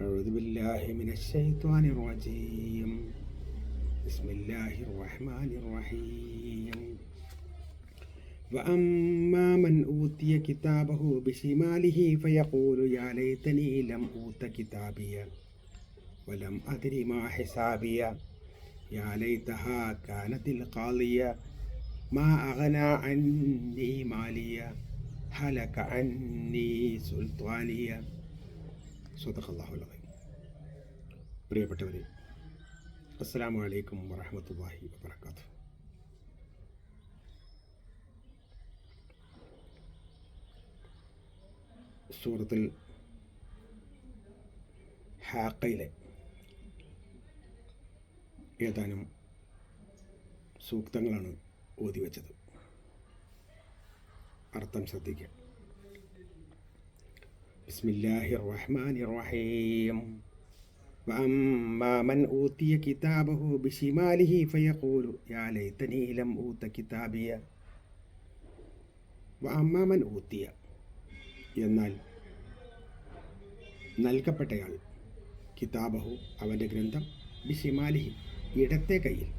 أعوذ بالله من الشيطان الرجيم. بسم الله الرحمن الرحيم. وأما من أوتي كتابه بشماله فيقول يا ليتني لم أوت كتابي ولم أدر ما حسابي. يا ليتها كانت القاضية ما أغنى عني مالية هلك عني سلطانية സ്വതഹല്ലാഹുലഹി പ്രിയപ്പെട്ടവരെ അസ്സാം വലൈക്കും വറഹമത്തല്ലാഹി വാത്ത സൂറത്തിൽ ഹാക്കയിലെ ഏതാനും സൂക്തങ്ങളാണ് ഓതി വച്ചത് അർത്ഥം ശ്രദ്ധിക്കുക. ബിസ്മില്ലാഹി റഹ്മാനി റഹീം وأما من أوتي كتابه بشماله فيقول يا ليتني لم أوت كتابيا وأما من أوتي എന്നാൽ നൽകപ്പെട്ടയാൾ കിതാബഹു അവൻ്റെ ഗ്രന്ഥം ബിഷിമാലിഹി ഇടത്തെ കയ്യിൽ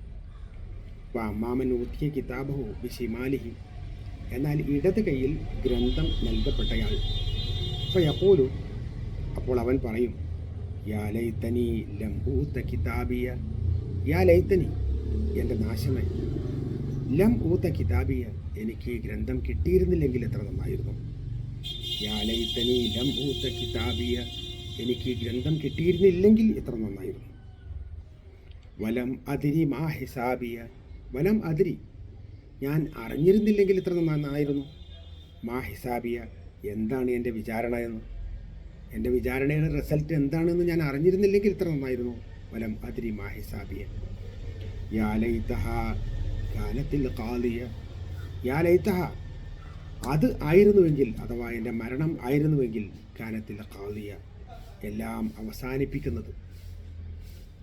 അമ്മാമൻ ഊത്തിയ കിതാബഹു ബിഷിമാലിഹി എന്നാൽ ഇടത് കയ്യിൽ ഗ്രന്ഥം നൽകപ്പെട്ടയാൾ ഫയപ്പോലു അപ്പോൾ അവൻ പറയും യാ ലൈത്തനി ലം ഊത്ത കിതാബിയ. യാ ലൈത്തനി എന്റെ നാശമേ. ലം ഊത്ത കിതാബിയ എനിക്ക് ഗ്രന്ഥം കിട്ടിയിരുന്നില്ലെങ്കിൽ എത്ര നന്നായിരുന്നു. യാ ലൈത്തനി ലം ഊത്ത കിതാബിയ എനിക്ക് ഗ്രന്ഥം കിട്ടിയിരുന്നില്ലെങ്കിൽ എത്ര നന്നായിരുന്നു. വലം അതിരി മാ ഹിസാബിയ. വലം അതിരി ഞാൻ അറിഞ്ഞിരുന്നില്ലെങ്കിൽ എത്ര നന്നായിരുന്നു. മാ ഹിസാബിയ എന്താണ് എന്റെ വിചാരണ എന്ന്? എന്റെ വിചാരണയുടെ റിസൾട്ട് എന്താണെന്ന് ഞാൻ അറിഞ്ഞിരുന്നില്ലെങ്കിൽ ഇത്ര നന്നായിരുന്നു. വലം അതിരി മാഹിസാബിയൻ യാലൈത്തഹ കാലിയ യാ ലൈതഹ അത് ആയിരുന്നുവെങ്കിൽ അഥവാ എന്റെ മരണം ആയിരുന്നുവെങ്കിൽ കാനത്തിൽ കാലിയ എല്ലാം അവസാനിപ്പിക്കുന്നത്.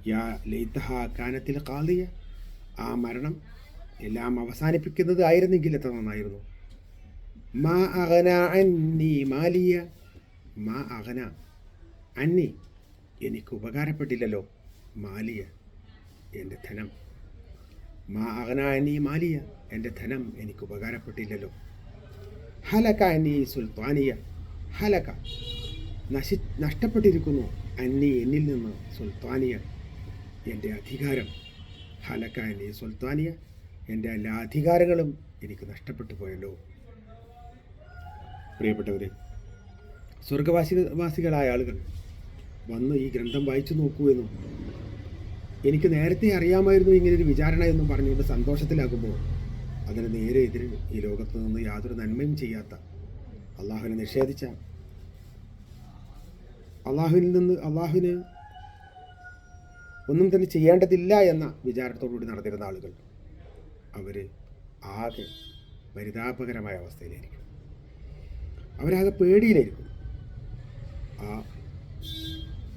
യാ ലൈത്തഹ കാനത്തിൽ കാലിയ ആ മരണം എല്ലാം അവസാനിപ്പിക്കുന്നത് ആയിരുന്നെങ്കിൽ എത്ര നന്നായിരുന്നു? മാ അകന അന്നി മാലിയ മാ അകന അന്നി എനിക്ക് ഉപകാരപ്പെട്ടില്ലല്ലോ. മാലിയ എന്റെ ധനം. മാ അകന അന്നി മാലിയ എന്റെ ധനം എനിക്ക് ഉപകാരപ്പെട്ടില്ലല്ലോ. ഹലക അന്നി സുൽത്താനിയ. ഹലക നശി നഷ്ടപ്പെട്ടിരിക്കുന്നു അന്നി എന്നിൽ നിന്ന് സുൽത്താനിയ. എന്റെ അധികാരം. ഹലക അന്നി സുൽത്താനിയ എന്റെ എല്ലാ അധികാരങ്ങളും എനിക്ക് നഷ്ടപ്പെട്ടു പോയല്ലോ. പ്രിയപ്പെട്ടവരെ സ്വർഗവാസി വാസികളായ ആളുകൾ വന്ന് ഈ ഗ്രന്ഥം വായിച്ചു നോക്കൂ എന്നും എനിക്ക് നേരത്തെ അറിയാമായിരുന്നു ഇങ്ങനൊരു വിചാരണ എന്നും പറഞ്ഞുകൊണ്ട് സന്തോഷത്തിലാകുമ്പോൾ അതിന് നേരെ എതിരെ ഈ ലോകത്ത് നിന്ന് യാതൊരു നന്മയും ചെയ്യാത്ത അള്ളാഹുവിനെ നിഷേധിച്ച അള്ളാഹുവിൽ നിന്ന് അള്ളാഹുവിന് ഒന്നും തന്നെ ചെയ്യേണ്ടതില്ല എന്ന വിചാരത്തോടുകൂടി നടന്നിരുന്ന ആളുകൾ അവർ ആകെ പരിതാപകരമായ അവസ്ഥയിലായിരിക്കും. അവരാകെ പേടിയിലായിരിക്കും. ആ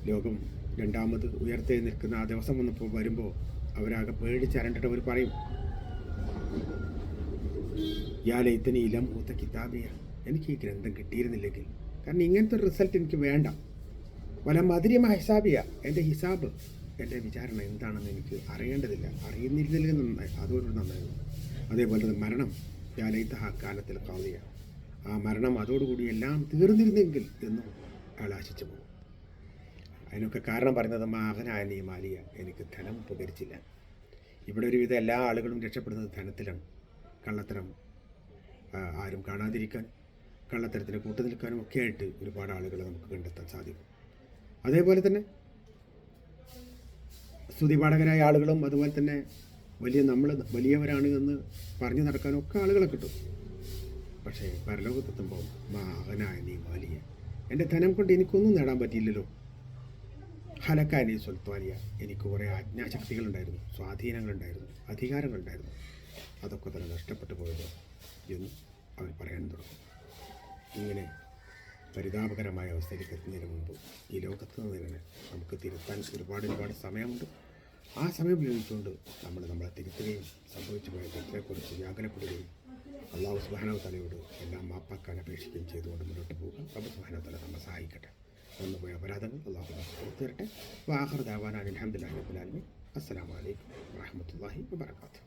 ലോകം രണ്ടാമത് ഉയർത്തെ നിൽക്കുന്ന ആ ദിവസം വന്നപ്പോൾ വരുമ്പോൾ അവരാകെ പേടിച്ചരണ്ടിട്ട് അവർ പറയും യാ ലൈത്തനി ഇലം ഊത്ത കിതാബിയ. എനിക്ക് ഈ ഗ്രന്ഥം കിട്ടിയിരുന്നില്ലെങ്കിൽ. കാരണം ഇങ്ങനത്തെ റിസൾട്ട് എനിക്ക് വേണ്ട. വല മധുരമായ ഹിസാബിയ. എന്റെ ഹിസാബ് എന്റെ വിചാരണ എന്താണെന്ന് എനിക്ക് അറിയേണ്ടതില്ല. അറിയുന്നില്ലെങ്കിൽ നന്നായി. അതുകൊണ്ട് നന്നായിരുന്നു അതേപോലെ തന്നെ മരണം യാ ലൈത്ത ആ കാലത്തിൽ കാളിയ ആ മരണം അതോടുകൂടി എല്ലാം തീർന്നിരുന്നെങ്കിൽ എന്നും അയാൾ ആശിച്ചു പോകും അതിനൊക്കെ കാരണം പറയുന്നത് മകനായ മാലിയ എനിക്ക് ധനം ഉപകരിച്ചില്ല ഇവിടെ ഒരുവിധം എല്ലാ ആളുകളും രക്ഷപ്പെടുന്നത് ധനത്തിലാണ്. കള്ളത്തരം ആരും കാണാതിരിക്കാൻ കള്ളത്തരത്തിന് കൂട്ടു നിൽക്കാനും ഒക്കെ ആയിട്ട് ഒരുപാട് ആളുകളെ നമുക്ക് കണ്ടെത്താൻ സാധിക്കും. അതേപോലെ തന്നെ സ്തുതിപാഠകരായ ആളുകളും അതുപോലെ തന്നെ വലിയ നമ്മൾ വലിയവരാണ് എന്ന് പറഞ്ഞു നടക്കാനൊക്കെ ആളുകളെ കിട്ടും. പക്ഷേ പരലോകത്തെത്തുമ്പോൾ മകനായ നീ വാലിയ. എന്റെ ധനം കൊണ്ട് എനിക്കൊന്നും നേടാൻ പറ്റിയില്ലല്ലോ. ഹലക്കാനി സുൽത്താനിയ എനിക്ക് കുറേ ആജ്ഞാശക്തികളുണ്ടായിരുന്നു സ്വാധീനങ്ങളുണ്ടായിരുന്നു അധികാരങ്ങളുണ്ടായിരുന്നു. അതൊക്കെ തന്നെ നഷ്ടപ്പെട്ടു പോയത് എന്ന് അവർ പറയാൻ തുടങ്ങും. ഇങ്ങനെ പരിതാപകരമായ അവസ്ഥയിലേക്ക് എത്തുന്നതിന് മുമ്പ് ഈ ലോകത്ത് നിന്ന് തന്നെ നമുക്ക് തിരുത്താൻ ഒരുപാട് ഒരുപാട് സമയമുണ്ട്. ആ സമയം ഉപയോഗിച്ചുകൊണ്ട് നമ്മൾ നമ്മളെ തിരുത്തുകയും സംഭവിച്ചു പോയ തെറ്റിനെക്കുറിച്ച് വ്യാകുലപ്പെടുകയും അള്ളാഹു സുബാനോ തലയോട് എല്ലാം മാപ്പാക്കാൻ അപേക്ഷിക്കുകയും ചെയ്തുകൊണ്ട് മുന്നോട്ട് പോകുക. അബു സുബാനോ തല നമ്മെ സഹായിക്കട്ടെ. വന്നുപോയ അപരാധങ്ങൾ അള്ളാഹു നമുക്ക് പുറത്തു തരട്ടെ വാഹർ ദാവാനാൻ അലഹമുല്ലാ റബ്ബുലാലമി അസ്സലാമു അലൈക്കും വാഹമത്തല്ലാഹി വാബർക്കാത്തു